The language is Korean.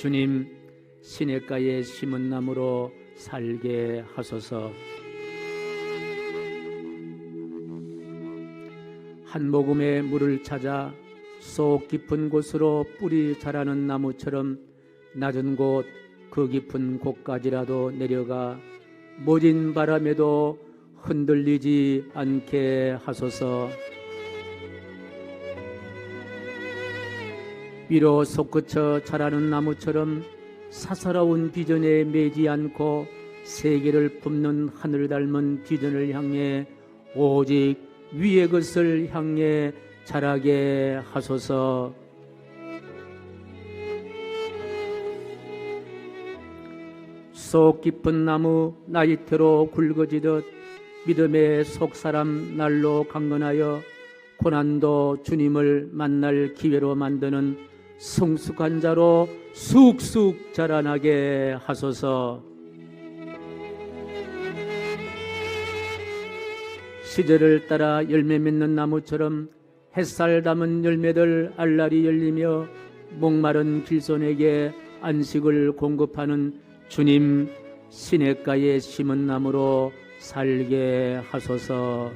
주님 시냇가에 심은 나무로 살게 하소서. 한 모금의 물을 찾아 속 깊은 곳으로 뿌리 자라는 나무처럼 낮은 곳 그 깊은 곳까지라도 내려가 모진 바람에도 흔들리지 않게 하소서. 위로 솟구쳐 자라는 나무처럼 사사로운 비전에 매지 않고 세계를 품는 하늘 닮은 비전을 향해 오직 위의 것을 향해 자라게 하소서. 속 깊은 나무 나이테로 굵어지듯 믿음의 속사람 날로 강건하여 고난도 주님을 만날 기회로 만드는 성숙한 자로 쑥쑥 자라나게 하소서. 시절을 따라 열매 맺는 나무처럼 햇살 담은 열매들 알알이 열리며 목마른 길손에게 안식을 공급하는 주님 시냇가에 심은 나무로 살게 하소서.